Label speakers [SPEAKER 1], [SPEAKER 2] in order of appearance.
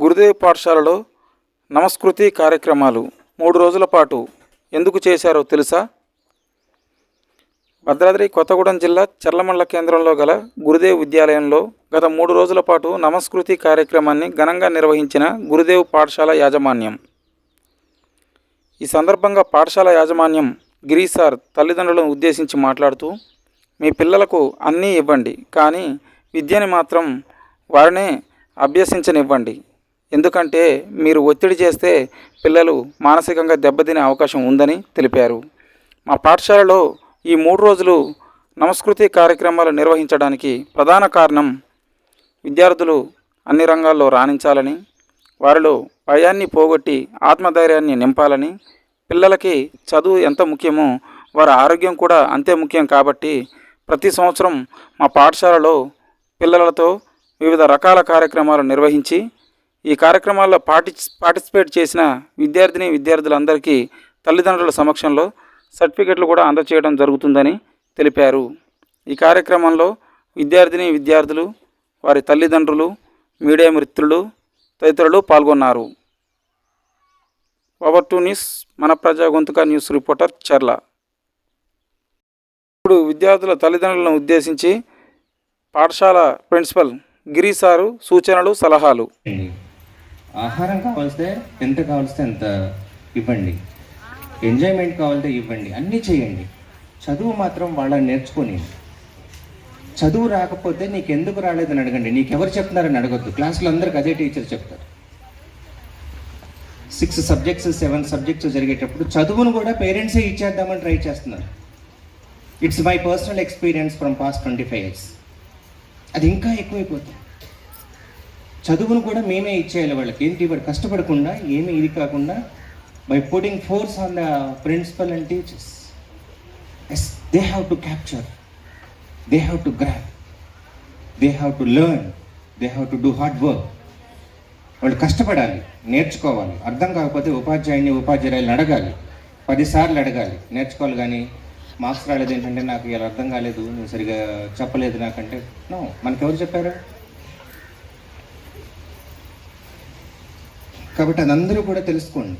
[SPEAKER 1] గురుదేవ్ పాఠశాలలో నమస్కృతి కార్యక్రమాలు మూడు రోజుల పాటు ఎందుకు చేశారో తెలుసా? భద్రాద్రి కొత్తగూడెం జిల్లా చర్లమండల కేంద్రంలో గల గురుదేవ్ విద్యాలయంలో గత మూడు రోజుల పాటు నమస్కృతి కార్యక్రమాన్ని ఘనంగా నిర్వహించిన గురుదేవ్ పాఠశాల యాజమాన్యం. ఈ సందర్భంగా పాఠశాల యాజమాన్యం గిరీసార్ తల్లిదండ్రులను ఉద్దేశించి మాట్లాడుతూ మీ పిల్లలకు అన్నీ ఇవ్వండి కానీ విద్యని మాత్రం వారినే అభ్యసించనివ్వండి. ఎందుకంటే మీరు ఒత్తిడి చేస్తే పిల్లలు మానసికంగా దెబ్బతినే అవకాశం ఉందని తెలిపారు. మా పాఠశాలలో ఈ మూడు రోజులు నమస్కృతి కార్యక్రమాలు నిర్వహించడానికి ప్రధాన కారణం విద్యార్థులు అన్ని రంగాల్లో రాణించాలని వారిలో భయాన్ని పోగొట్టి ఆత్మధైర్యాన్ని నింపాలని పిల్లలకి చదువు ఎంత ముఖ్యమో వారి ఆరోగ్యం కూడా అంతే ముఖ్యం కాబట్టి ప్రతి సంవత్సరం మా పాఠశాలలో పిల్లలతో వివిధ రకాల కార్యక్రమాలు నిర్వహించి ఈ కార్యక్రమాల్లో పార్టి పార్టిసిపేట్ చేసిన విద్యార్థిని విద్యార్థులందరికీ తల్లిదండ్రుల సమక్షంలో సర్టిఫికెట్లు కూడా అందచేయడం జరుగుతుందని తెలిపారు. ఈ కార్యక్రమంలో విద్యార్థిని విద్యార్థులు వారి తల్లిదండ్రులు మీడియా మిత్రులు తదితరులు పాల్గొన్నారు. పవర్ టూ న్యూస్ మన ప్రజా గొంతుక న్యూస్ రిపోర్టర్ చర్ల. ఇప్పుడు విద్యార్థుల తల్లిదండ్రులను ఉద్దేశించి పాఠశాల ప్రిన్సిపల్ గిరి సారు సూచనలు సలహాలు.
[SPEAKER 2] ఆహారం కావాల్స్తే ఎంత కావాల్స్తే అంత ఇవ్వండి. ఎంజాయ్మెంట్ కావాలంటే ఇవ్వండి. అన్నీ చేయండి. చదువు మాత్రం వాళ్ళని నేర్చుకొని. చదువు రాకపోతే నీకు ఎందుకు రాలేదని అడగండి. నీకు ఎవరు చెప్తున్నారని అడగద్దు. క్లాసులో అందరికి అదే టీచర్ చెప్తారు. సిక్స్ సబ్జెక్ట్స్ సెవెన్ సబ్జెక్ట్స్ జరిగేటప్పుడు చదువును కూడా పేరెంట్సే ఇచ్చేద్దామని ట్రై చేస్తున్నారు. It's my personal experience from past twenty five years అది ఇంకా ఎక్కువైపోతుంది. చదువును కూడా మేమే ఇచ్చేయాలి వాళ్ళకి. ఏంటి వాడు కష్టపడకుండా ఏమీ ఇది కాకుండా by putting force on the principal and teachers yes they have to capture they have to grasp they have to learn they have to do hard work వాళ్ళు కష్టపడాలి నేర్చుకోవాలి. అర్థం కాకపోతే ఉపాధ్యాయుని ఉపాధ్యాయులను అడగాలి. పదిసార్లు అడగాలి. నేర్చుకోవాలి కానీ మార్క్స్ రాలేదు ఏంటంటే నాకు ఇలా అర్థం కాలేదు నేను సరిగా చెప్పలేదు నాకంటే. నో మనకెవరు చెప్పారు? కాబట్టి అదందరూ కూడా తెలుసుకోండి.